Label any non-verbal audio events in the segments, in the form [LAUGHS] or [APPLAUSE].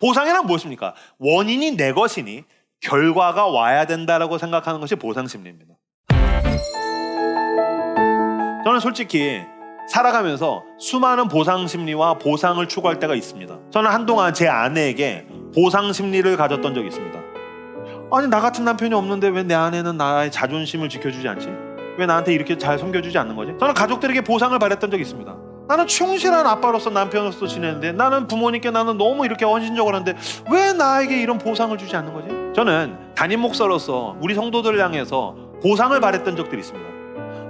보상이란 무엇입니까? 원인이 내 것이니 결과가 와야 된다라고 생각하는 것이 보상 심리입니다. 저는 솔직히 살아가면서 수많은 보상 심리와 보상을 추구할 때가 있습니다. 저는 한동안 제 아내에게 보상 심리를 가졌던 적이 있습니다. 아니 나 같은 남편이 없는데 왜 내 아내는 나의 자존심을 지켜주지 않지? 왜 나한테 이렇게 잘 섬겨주지 않는 거지? 저는 가족들에게 보상을 바랬던 적이 있습니다. 나는 충실한 아빠로서 남편으로서 지내는데 나는 부모님께 나는 너무 이렇게 헌신적으로 하는데 왜 나에게 이런 보상을 주지 않는 거지? 저는 담임 목사로서 우리 성도들을 향해서 보상을 바랬던 적들이 있습니다.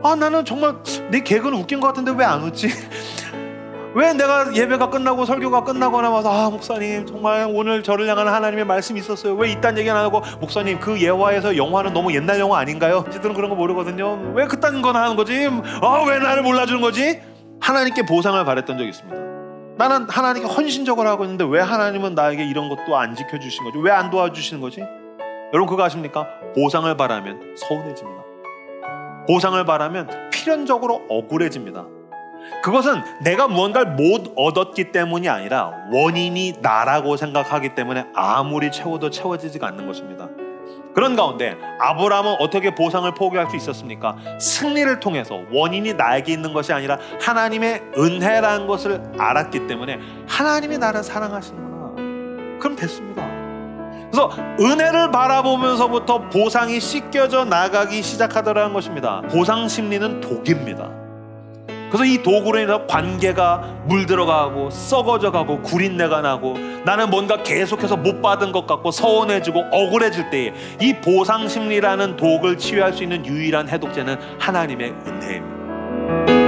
아 나는 정말 내 개그는 웃긴 것 같은데 왜 안 웃지? [LAUGHS] 왜 내가 예배가 끝나고 설교가 끝나거나 와서 아 목사님 정말 오늘 저를 향한 하나님의 말씀이 있었어요 왜 이딴 얘기 안 하고 목사님 그 예화에서 영화는 너무 옛날 영화 아닌가요? 지들은 그런 거 모르거든요 왜 그딴 거나 하는 거지? 아 왜 나를 몰라주는 거지? 하나님께 보상을 바랬던 적이 있습니다 나는 하나님께 헌신적으로 하고 있는데 왜 하나님은 나에게 이런 것도 안 지켜주신 거지? 왜 안 도와주시는 거지? 여러분 그거 아십니까? 보상을 바라면 서운해집니다 보상을 바라면 필연적으로 억울해집니다 그것은 내가 무언가를 못 얻었기 때문이 아니라 원인이 나라고 생각하기 때문에 아무리 채워도 채워지지가 않는 것입니다. 그런 가운데 아브라함은 어떻게 보상을 포기할 수 있었습니까? 승리를 통해서 원인이 나에게 있는 것이 아니라 하나님의 은혜라는 것을 알았기 때문에 하나님이 나를 사랑하시는구나. 그럼 됐습니다. 그래서 은혜를 바라보면서부터 보상이 씻겨져 나가기 시작하더라는 것입니다. 보상 심리는 독입니다. 그래서 이 도구로 인해서 관계가 물들어가고 썩어져가고 구린내가 나고 나는 뭔가 계속해서 못 받은 것 같고 서운해지고 억울해질 때에 이 보상 심리라는 독을 치유할 수 있는 유일한 해독제는 하나님의 은혜입니다.